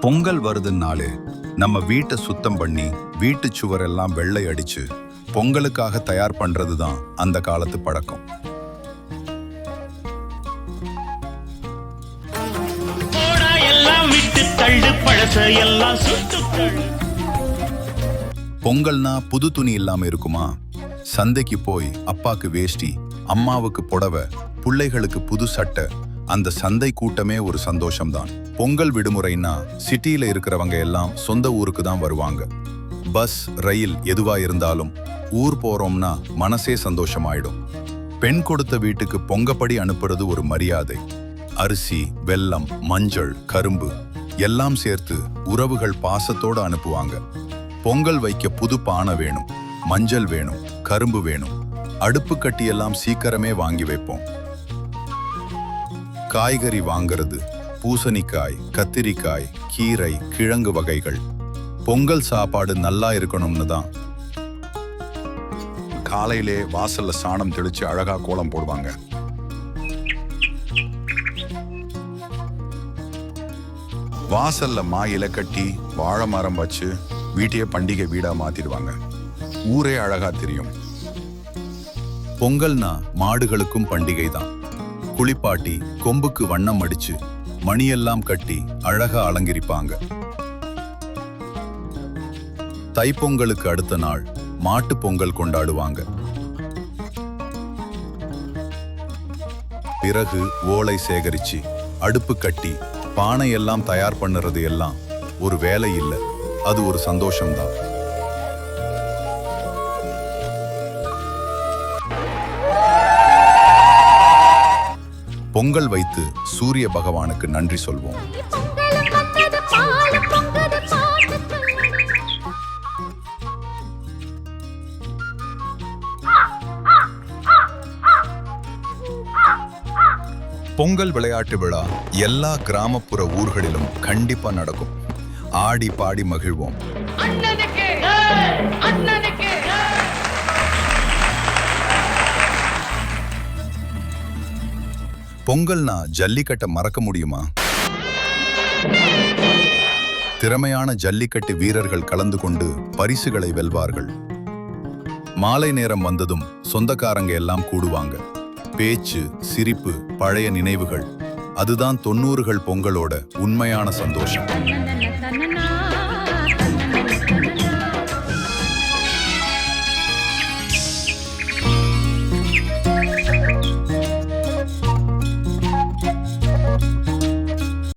பொங்கல் வருதுன்னாலே நம்ம வீட்டை சுத்தம் பண்ணி வீட்டு சுவரெல்லாம் வெள்ளை அடிச்சு பொங்கலுக்காக தயார் பண்றது தான் அந்த காலத்து பழக்கம். பொங்கல்னா புது துணி இல்லாம இருக்குமா? சந்தைக்கு போய் அப்பாக்கு வேஷ்டி அம்மாவுக்கு புடவை பிள்ளைகளுக்கு புது சட்டை அந்த சந்தை கூட்டமே ஒரு சந்தோஷம்தான். பொங்கல் விடுமுறைன்னா சிட்டியில இருக்கிறவங்க எல்லாம் சொந்த ஊருக்கு தான் வருவாங்க. பஸ் ரயில் எதுவா இருந்தாலும் ஊர் போறோம்னா மனசே சந்தோஷமாயிடும். பெண் கொடுத்த வீட்டுக்கு பொங்கப்படி அனுப்புறது ஒரு மரியாதை. அரிசி வெல்லம் மஞ்சள் கரும்பு எல்லாம் சேர்த்து உறவுகள் பாசத்தோட அனுப்புவாங்க. பொங்கல் வைக்க புது பானை வேணும் மஞ்சள் வேணும் கரும்பு வேணும். அடுப்பு கட்டியெல்லாம் சீக்கிரமே வாங்கி வைப்போம். காய்கறி வாங்குறது பூசணிக்காய் கத்திரிக்காய் கீரை கிழங்கு வகைகள். பொங்கல் சாப்பாடு நல்லா இருக்கணும்னு தான். காலையிலே வாசல்ல சாணம் தெளிச்சு அழகா கோலம் போடுவாங்க. வாசல்ல மாயில கட்டி வாழை மரம் வச்சு வீட்டையே பண்டிகை வீடா மாத்திடுவாங்க. ஊரே அழகா தெரியும். பொங்கல்னா மாடுகளுக்கும் பண்டிகை தான். குளிப்பாட்டி கொம்புக்கு வண்ணம் அடிச்சு மணியெல்லாம் கட்டி அழகா அலங்கரிப்பாங்க. தைப்பொங்கலுக்கு அடுத்த நாள் மாட்டுப் பொங்கல் கொண்டாடுவாங்க. பிறகு ஓலை சேகரிச்சு அடுப்பு கட்டி பானை எல்லாம் தயார் பண்ணுறது எல்லாம் ஒரு வேலை இல்ல அது ஒரு சந்தோஷம்தான். பொங்கல் வைத்து சூரிய பகவானுக்கு நன்றி சொல்வோம். பொங்கல் விளையாட்டு விழா எல்லா கிராமப்புற ஊர்களிலும் கண்டிப்பா நடக்கும். ஆடி பாடி மகிழ்வோம். பொங்கல்னா ஜல்லிக்கட்டை மறக்க முடியுமா? திறமையான ஜல்லிக்கட்டு வீரர்கள் கலந்து கொண்டு பரிசுகளை வெல்வார்கள். மாலை நேரம் வந்ததும் சொந்தக்காரங்க எல்லாம் கூடுவாங்க. பேச்சு சிரிப்பு பழைய நினைவுகள். அதுதான் தொண்ணூறுகள் பொங்கலோட உண்மையான சந்தோஷம்.